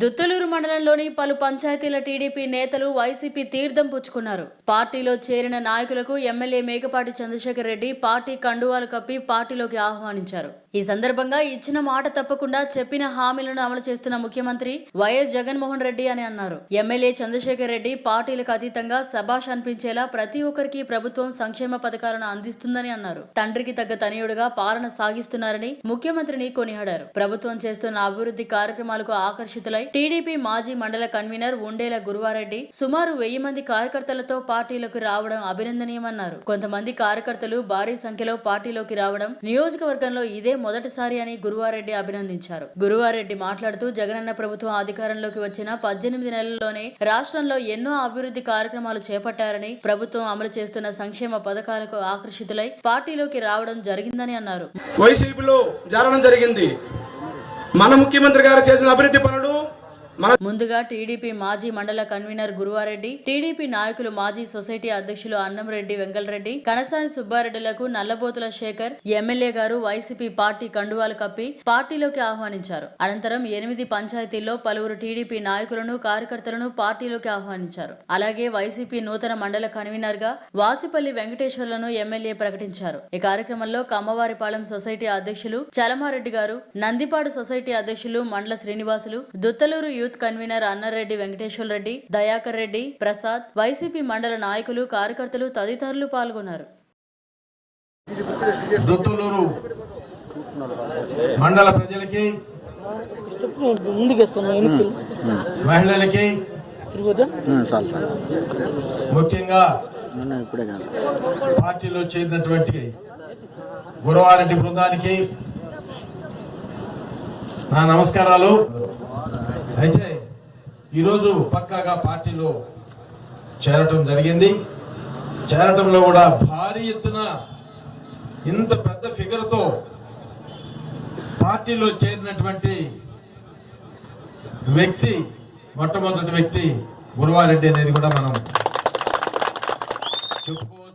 దుత్తలూరు మండలంలోని పలు పంచాయతీల టీడీపీ నేతలు వైసీపీ తీర్థం పుచ్చుకున్నారు. పార్టీలో చేరిన నాయకులకు ఎమ్మెల్యే మేకపాటి చంద్రశేఖర్ రెడ్డి పార్టీ కండువాలు కప్పి పార్టీలోకి ఆహ్వానించారు. ఈ సందర్భంగా ఇచ్చిన మాట తప్పకుండా చెప్పిన హామీలను అమలు చేస్తున్న ముఖ్యమంత్రి వైఎస్ జగన్మోహన్ రెడ్డి అని అన్నారు. ఎమ్మెల్యే చంద్రశేఖర్ రెడ్డి పార్టీలకు అతీతంగా సభాష్ అనిపించేలా ప్రతి ఒక్కరికి ప్రభుత్వం సంక్షేమ పథకాలను అందిస్తుందని అన్నారు. తండ్రికి తగ్గ తనయుడుగా పాలన సాగిస్తున్నారని ముఖ్యమంత్రిని కొనియాడారు. ప్రభుత్వం చేస్తున్న అభివృద్ధి కార్యక్రమాలకు ఆకర్షితులై టీడీపీ మాజీ మండల కన్వీనర్ ఉండేల గురువారెడ్డి సుమారు వెయ్యి మంది కార్యకర్తలతో పార్టీలోకి రావడం అభినందనీయమన్నారు. కొంతమంది కార్యకర్తలు భారీ సంఖ్యలో పార్టీలోకి రావడం నియోజకవర్గంలో ఇదే మొదటిసారి అని గురువారెడ్డి అభినందించారు. గురువారెడ్డి మాట్లాడుతూ జగనన్న ప్రభుత్వం అధికారంలోకి వచ్చిన పద్దెనిమిది నెలల్లోనే రాష్ట్రంలో ఎన్నో అభివృద్ధి కార్యక్రమాలు చేపట్టారని ప్రభుత్వం అమలు చేస్తున్న సంక్షేమ పథకాలకు ఆకర్షితులై పార్టీలోకి రావడం జరిగిందని అన్నారు. వైసీపీలో జరగడం జరిగింది. మన ముఖ్యమంత్రి గారు చేసిన అభివృద్ధి పనులు ముందుగా టీడీపీ మాజీ మండల కన్వీనర్ గురువారెడ్డి టీడీపీ నాయకులు మాజీ సొసైటీ అధ్యక్షులు అన్నంరెడ్డి వెంకలరెడ్డి కనసాని సుబ్బారెడ్డిలకు నల్లబోతుల శేఖర్ ఎమ్మెల్యే గారు వైసీపీ పార్టీ కండువాలు కప్పి పార్టీలోకి ఆహ్వానించారు. అనంతరం ఎనిమిది పంచాయతీల్లో పలువురు టీడీపీ నాయకులను కార్యకర్తలను పార్టీలోకి ఆహ్వానించారు. అలాగే వైసీపీ నూతన మండల కన్వీనర్గా వాసిపల్లి వెంకటేశ్వర్లను ఎమ్మెల్యే ప్రకటించారు. ఈ కార్యక్రమంలో కమ్మవారిపాలెం సొసైటీ అధ్యక్షులు చలమారెడ్డి గారు నందిపాడు సొసైటీ అధ్యక్షులు మండల Srinivasulu Dutthaluru youth convener Annareddy Venkateswara Reddy Dayakar Reddy Prasad YCP మండల నాయకులు కార్యకర్తలు తదితరులు పాల్గొన్నారు. మండల ప్రజలకి మహిళలకి ముఖ్యంగా పార్టీలో చేరినటువంటి గురవారెడ్డి బృందానికి నా నమస్కారాలు. అయితే ఈరోజు పక్కాగా పార్టీలో చేరటం జరిగింది. చేరటంలో కూడా భారీ ఎత్తున ఇంత పెద్ద ఫిగర్తో పార్టీలో చేరినటువంటి వ్యక్తి మొట్టమొదటి వ్యక్తి గురువారెడ్డి అనేది కూడా మనం చెప్పుకో